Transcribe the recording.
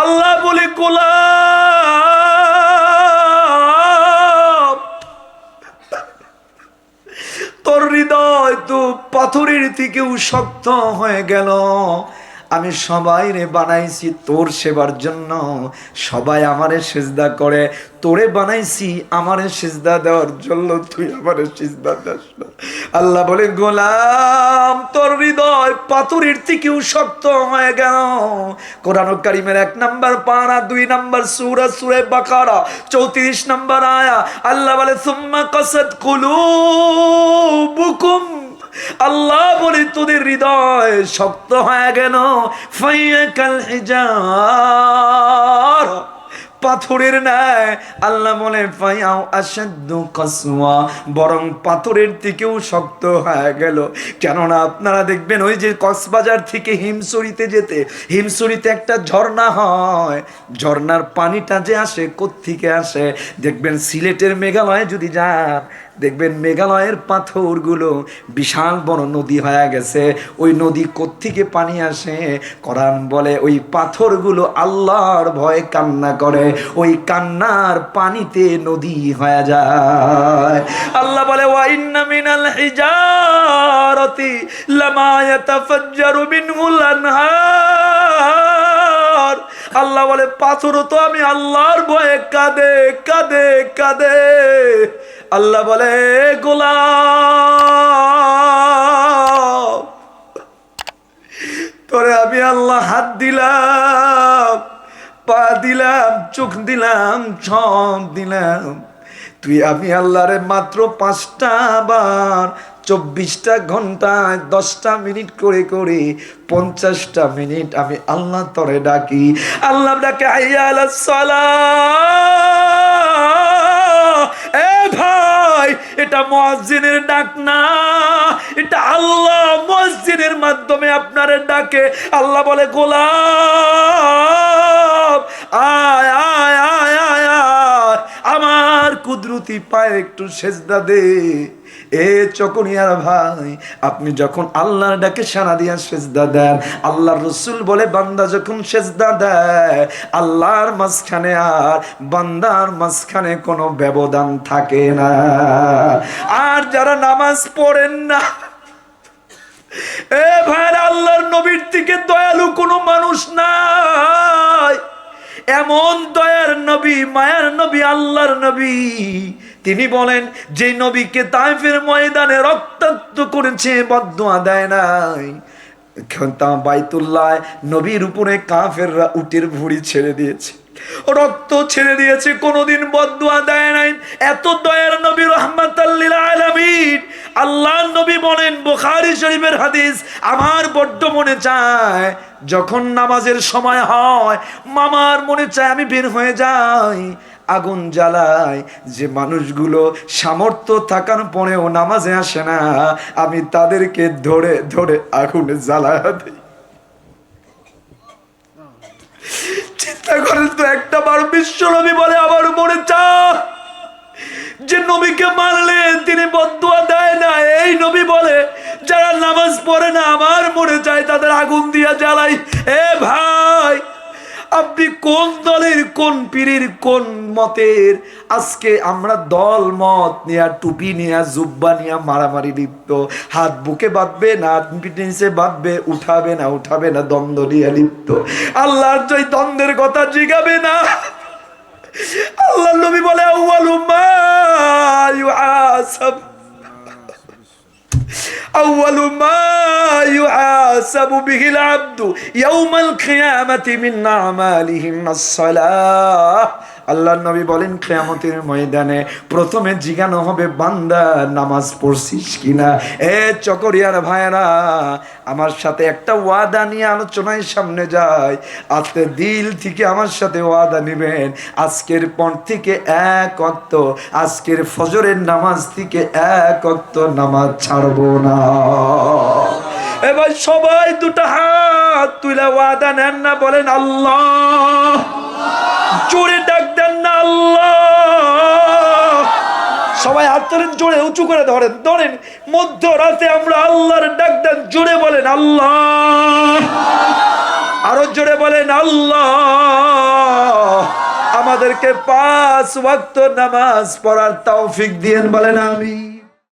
আল্লাহ বলে গোলাপ। তোর হৃদয় তো পাথরের থেকেও শক্ত হয়ে গেল। আমি সবাই রে বানাইছি তোর সেবার জন্য। সবাই আমারে সেজদা করে, তোরে বানাইছি আমারে সেজদা দেওয়ার জন্য, তুই আমারে সেজদা দাস না। আল্লাহ বলে গোলাম, তোর হৃদয় পাথরের থেকেও শক্ত হয়ে গেল। কোরআন কারিমের এক নাম্বার পারা, দুই নাম্বার সুরা, সুরে বাকারা, চৌত্রিশ নাম্বার আয়া, আল্লাহ বলে, সুম্মা কসত কুলুবুকুম আল্লাহ বলে, তোদের হৃদয় শক্ত হয়ে গেল। পাথরের ন্যায় আল্লাহ বলে, ফাইয়াও আসাদ্দ কসওয়া। বরং পাথরের থেকেও শক্ত হয়ে গেল। কেননা আপনারা দেখবেন, ওই যে কক্সবাজার থেকে হিমসরিতে যেতে, হিমসরিতে একটা ঝর্ণা হয়। ঝর্ণার পানিটা যে আসে, কোত্থেকে আসে? দেখবেন সিলেটের মেঘালয়ে যদি যান দেখবেন মেঘালয়ের পাথরগুলো বিশাল বড় নদী হয়ে গেছে। ওই নদী কোত্থেকে পানি আসে? কোরআন বলে, ওই পাথরগুলো আল্লাহর ভয়ে কান্না করে। ওই কান্নার পানিতে নদী হয়ে যায়। আল্লাহ বলে ওয়াইন্না আল্লাহ বলে, পাথরও তো আমি আল্লাহর ভয়ে কাঁদে কাঁদে কাঁদে। আল্লাহ বলে গোলাম, তোরে আমি আল্লাহ হাত দিলাম, পা দিলাম, চোখ দিলাম, সব দিলাম। তুই আমি আল্লাহরে মাত্র পাঁচটা বার চব্বিশটা ঘন্টায় দশটা মিনিট করে করে পঞ্চাশটা মিনিট আমি আল্লাহ তরে ডাকি। আল্লাহ ডাকে এ ভাই, এটা মসজিদের ডাক না। এটা আল্লাহ মসজিদের মাধ্যমে আপনার ডাকে। আল্লাহ বলে গোলাম আয় আয় আয়। কুদরতি পায়ে একটু সেজদা দে। এ চকনিয়ার ভাই, আপনি যখন আল্লাহর ডাকে সানা দিয়া সেজদা দেন, আল্লাহর রসুল বলে, বান্দা যখন সেজদা দেয়, আল্লাহর মাঝখানে আর বান্দার মাঝখানে কোনো ব্যবধান থাকে না। আর যারা নামাজ পড়েন না, এ ভাই আল্লাহর এমন দয়ার নবী, মায়ার নবী, আল্লাহর নবী। তিনি বলেন, যে নবীকে তাইফের ময়দানে রক্তাক্ত করেছে বদুয়া দেয় নাই। বাইতুল্লায় নবীর উপরে কাফেররা উটের ভুড়ি ছেড়ে দিয়েছে। রক্ত ছেড়ে দিয়েছে, কোনোদিন বদুয়া দেয় নাই। এত দয়ার নবী রহমাতাল্লিল আলামিন। আল্লাহ নবী বলেন, বুখারী শরীফের হাদিস, আমার বড্ড মনে চায়, যখন নামাজের সময় হয়, মামার মনে চায়, আমি বের হয়ে যাই, আগুন জ্বালায়, যে মানুষগুলো সামর্থ্য থাকার পরেও নামাজে আসে না, আমি তাদেরকে ধরে ধরে আগুনে জ্বালা দিই। চিন্তা করেন তো একটা বার বিশ্ব নবী বলে আবার মনে চা। যে নবীকে মানলে তিনি বদুয়া দেয় না। এই নবী বলে, যারা নামাজ পড়ে না, আমার মনে চায় তাদের আগুন দিয়া জ্বালাই। এ ভাই, আপনি কোন দলের, কোন পীরের, কোন মতের? আজকে আমরা দল, মত নিয়া, টুপি নিয়া, জুব্বা নিয়া মারামারি লিপ্ত। হাত বুকে বাঁধবে না নিচে বাঁধবে, উঠাবে না উঠাবে না, দ্বন্দ্ব নিয়ে লিপ্ত। আল্লাহর জয় দ্বন্দ্বের কথা জিগাবে না। আল্লাহ নবী বলে আউয়ালু মা ইউআসাব أول ما يحاسب به العبد يوم القيامة من أعمالهم الصلاة আল্লাহ নবী বলেন, কেয়ামতের ময়দানে প্রথমে জিজ্ঞানো হবে বান্দা, নামাজ পড়ছিস কিনা? এ চকরিয়ার ভাইরা আমার সাথে একটা ওয়াদা নিয়ে আলোচনায় সামনে যায়। আজকে দিল থেকে আমার সাথে ওয়াদা নেবেন। আজকের পর থেকে এক অক্ত, আজকের ফজরের নামাজ থেকে এক অক্ত নামাজ ছাড়বো না। এবার সবাই দুটো হাত তুলে ওয়াদা নেন না, বলেন আল্লাহ। জোরে ডাক সবাই হাত ধরেন, জোরে উঁচু করে ধরেন ধরেন, মধ্যরাতে আমরা আল্লাহর ডাক দেন, জোরে বলেন আল্লাহ। আরও জোরে বলেন আল্লাহ। আমাদেরকে পাঁচ ওয়াক্ত নামাজ পড়ার তৌফিক দিয়েন, বলেন আমি